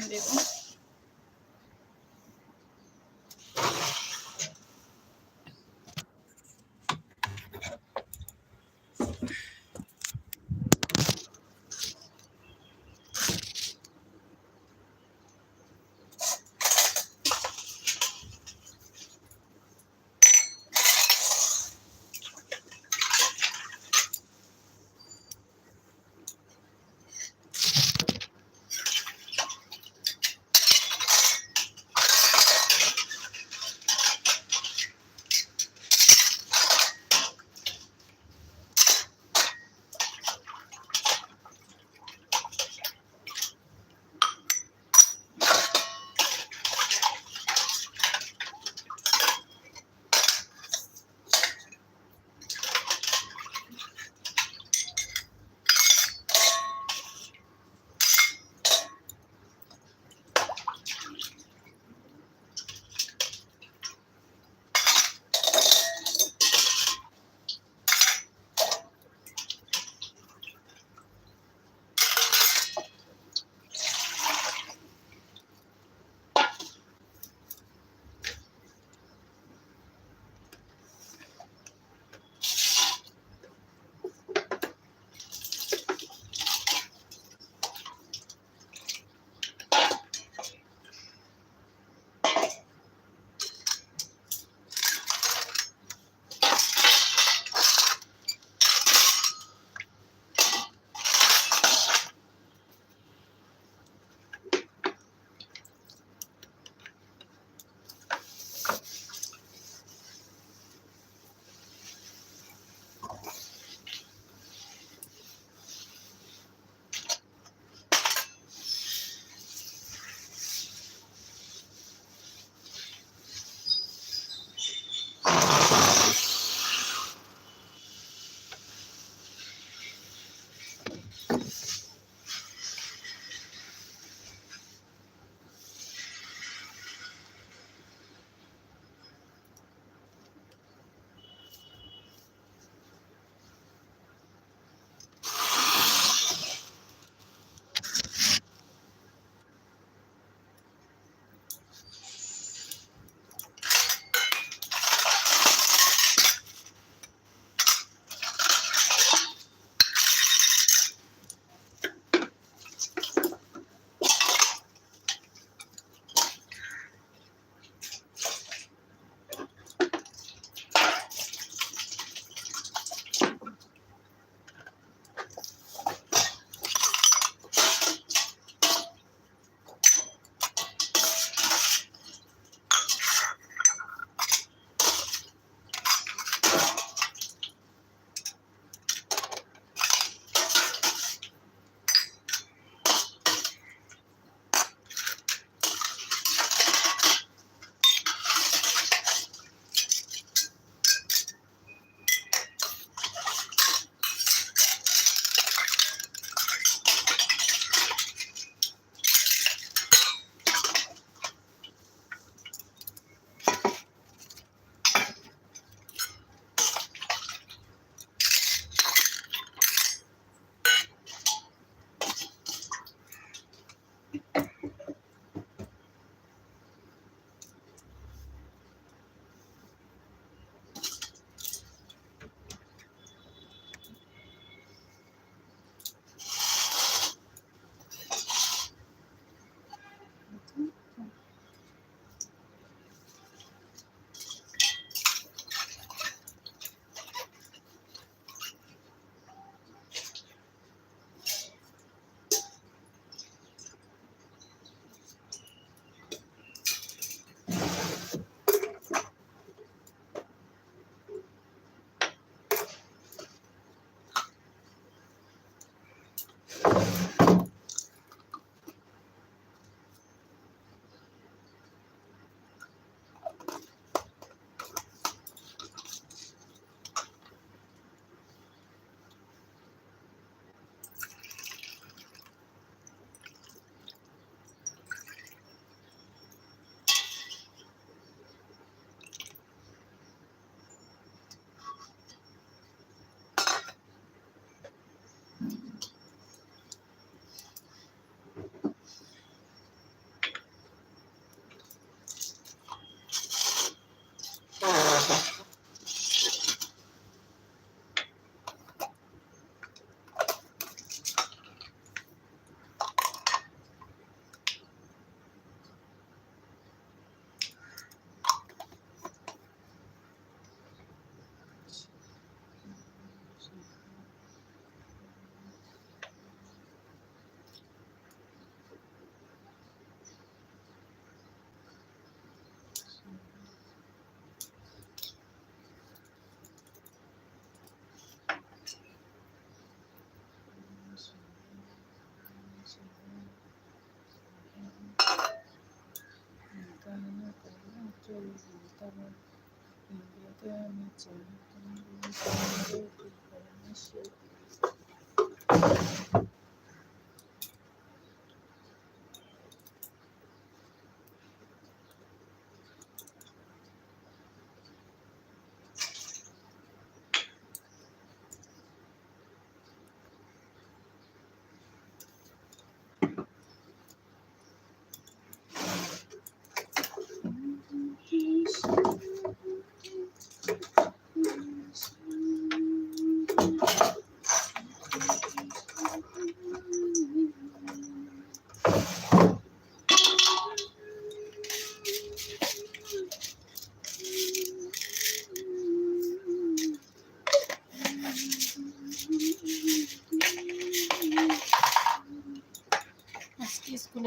বেগুন Thank you.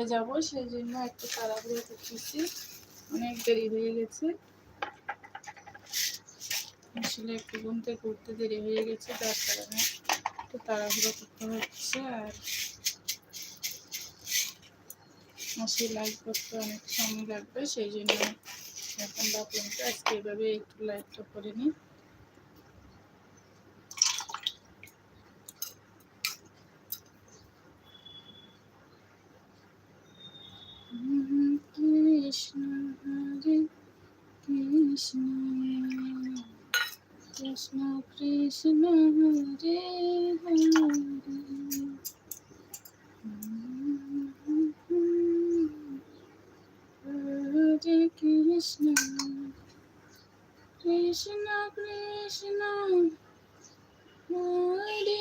স্কুলে যাব সেই জন্য একটু তাড়াহুড়ো করতেছি। অনেক দেরি হয়ে গেছে। আসলে একটু থেকে উঠতে দেরি হয়ে গেছে তার কারণে একটু তাড়াহুড়ো করতে হচ্ছে আর মাসি লাইভ করতে অনেক সময় লাগবে সেই জন্য এখন ভাবলাম আজকে এভাবে একটু লাইভটা করে নিই। কৃষ্ণ কৃষ্ণ হরে হরে হরে কৃষ্ণ কৃষ্ণ কৃষ্ণ হরে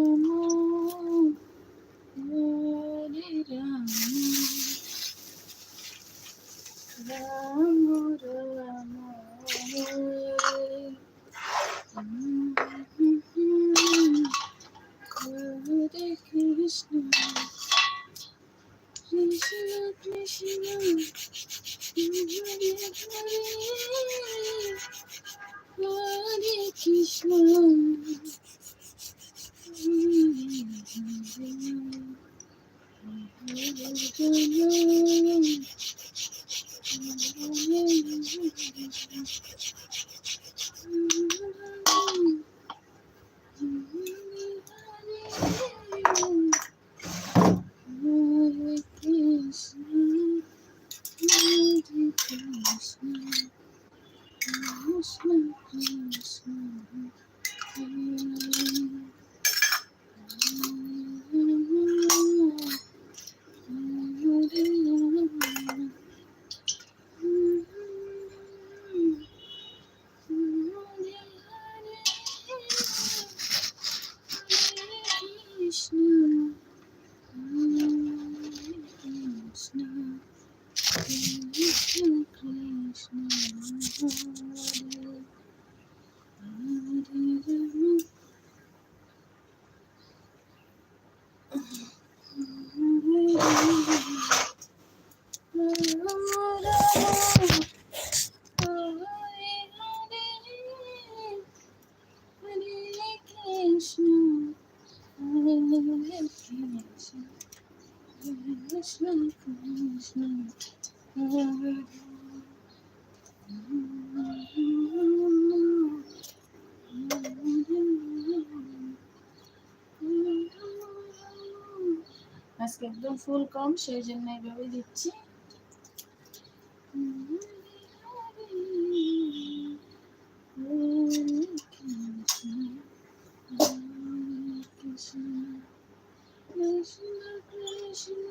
Mm-hmm. Krishna ফুল কম সেই জন্য এইভাবে দিচ্ছি Krishna Krishna Hare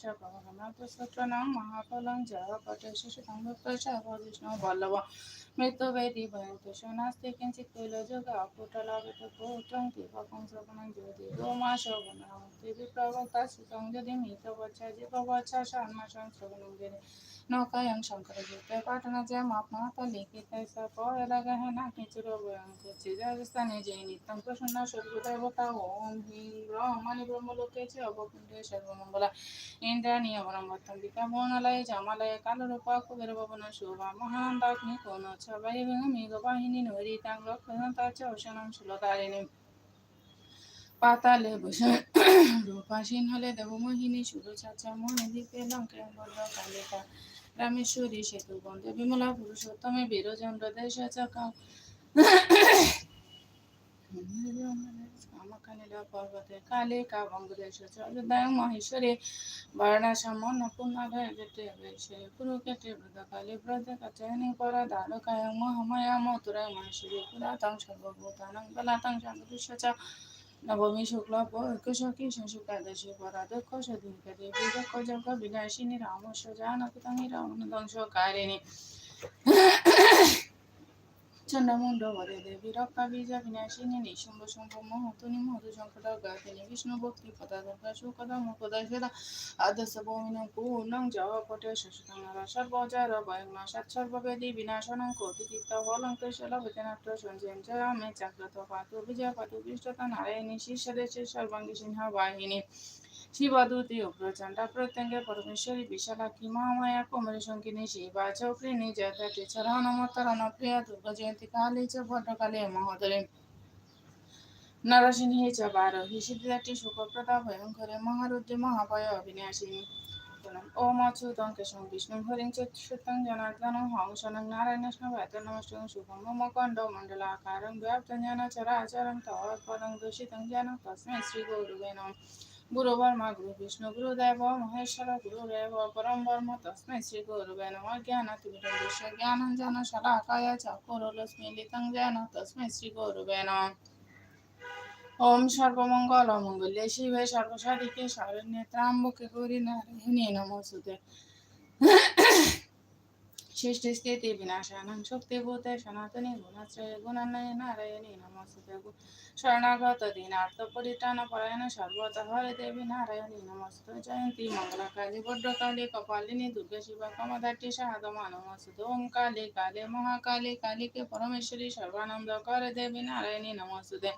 च पवनमापस्वप्नां महाफलं च पटशिशुसंवत्त च वैष्णवबल्लव মৃত বেদি ভয়ন্ত সোনাস্তি কিঞ্চিত তৈলযোগা অকুটলাবিত গৌচং দীপকং শ্রবণং যদি গোমা শ্রবণং দেবী প্রবক্তা শ্রুতং যদি মৃত বচ্ছা জীব বচ্ছা সন্মাসং শ্রবণং যদি নৌকায়ং শঙ্কর যুক্ত পাটনা যে মাপমাত লিখিত সপ এলাকা হেনা কিচুর বয়ং করছে রাজস্থানে যে নিত্যং প্রসন্ন সর্বদেবতা ওম হিং ব্রহ্মানি ব্রহ্মলোকে চ অবকুণ্ডে সর্বমঙ্গলা। ইন্দ্রাণী অবলম্বর্তন বিকা বনলায় জামালয় কালরূপা কুবের ভবন শোভা। মহান কোন মেঘ বাহিনী নদী তাং রক্ষণতা চ ওশনম সুলতারিণী পাতালে বসে রূপাসীন হলে দেবমোহিনী সুরচাচা মনে দীপে লঙ্কে বলল কালিকা রামেশ্বরী সেতু বন্ধে বিমলা পুরুষোত্তমে বীরচন্দ্র দেশ চাকা কামাকালীলা পর্বতে কালে কা বঙ্গদেশ অযোধ্যায় মহেশ্বরী বারাণাসম নপুনালয় কেটে বেশে কুরুকেটে ব্রতকালে ব্রত কাচয়নি পরা দ্বারকায় মহামায়া মথুরায় মহেশ্বরী পুরাতং সর্বভূতানং বলাতং সংকৃষ্য চ নবমী শুক্ল কৃষকী শুক্লাদশী পরা দক্ষ সদীর্ঘ দেবী দক্ষ যজ্ঞ ধ্বংসকারিণী চন্ডমুণ্ড বরে দেবী রক্ষা বীজ বিনাশিনী নিশুম্ভ শুম্ভ মহতুনি মধু সংকট গাতিনী বিষ্ণু ভক্তি পদা দুর্গা সুকদা মুকদা সেদা আদর্শ ভৌমিন, পূর্ণং, জব পটে শশিতং সর্বজার ভয়ং নাশাৎ সর্ববেদী, বিনাশনং কোটি তীর্থ ফলং কৃশল ভজনাট্য সঞ্জয়ন জয়া মে পাতু বিজয় পাতু পৃষ্ঠতা নারায়ণী শীর্ষদেশে সর্বাঙ্গী সিংহ বাহিনী শিবদূতে উগ্রচণ্ডা প্রত্যঙ্গে পরমেশ্বরী বিশালাক্ষী মহামায়া কুমারী সঙ্গিনী শিবা চৌক্রিণী জয়দাত্রী চরণমতরণ প্রিয়া দুর্গা জয়ন্তী কালী চ ভদ্রকালী মহোদরী। নরসিংহী চ বারোহী সিদ্ধিদাত্রী শুকপ্রদা ভয়ঙ্করে মহারুদ্রী মহাভয় অবিনাশিনী। ওম অচ্যুতঙ্কেশং বিষ্ণুং হরিং চতুষুতং জনার্দনং হংসনং নারায়ণস্নং ভ্রাতনমষ্টং শুভং মম কণ্ডমণ্ডলাকারং ব্যাপ্তঞ্জন চরাচরং তৎপদং দূষিতং জন তস্मै শ্রীগৌরুবে নমঃ। গুরু ব্রহ্মা গুরু বিষ্ণু গুরু দেব মহেশ্বর গুরু রেব পরম ব্রহ্ম তস্মৈ শ্রী গুরুবে নম জ্ঞান তুলিতং বিশ্ব জ্ঞান জন শলাকায় চাকুরল স্মিলিতং জ্ঞান তস্মৈ শ্রী গুরুবে নম ওম সর্বমঙ্গল মঙ্গলে শিবে সর্বসারিকে সর্বনেত্রাম্বকে গৌরী নারায়ণী নমস্তুতে সৃষ্টি স্থিতি বিনাশানং শক্তিভূতে সনাতনী গুণাশ্রয় গুণান্নয় নারায়ণী নমস্তুতে শরণাগত দীনার্থ পরিত্রাণ পরায়ণ সর্বত হরে দেবী নারায়ণী নমস্তে জয়ন্তী মঙ্গলা কালী ভদ্রকালী কপালিনী দুর্গা শিবা কমদাটি সাহাদমা নমস্তে ওম কালী কালী মহাকালী কালীকে পরমেশ্বরী সর্বানন্দ করে দেবী নারায়ণী নমস্তে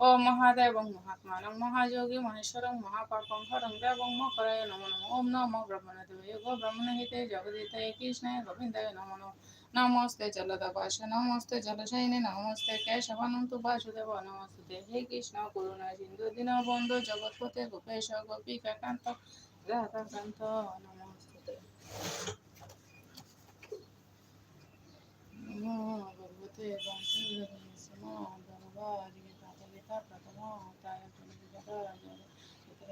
ওম মহাদেব মহাত্মানং মহাযোগী মহেশ্বরং মহাপাপং হরং দেবং মকরায় নম নমঃ ওম নমো ব্রহ্মণদেবায় গো ব্রহ্মণহিতে জগদিতায় কৃষ্ণায় গোবিন্দায় নমো নমঃ নমস্তে জলদাবাস নমস্তে জলশয়নে নমস্তে কেশবানন্ত বাসুদেব নমস্তে হে কৃষ্ণ করুণা সিন্ধু দীনবন্ধু জগৎপতে গোপেশ গোপিকাকান্ত রাধাকান্ত নমস্তে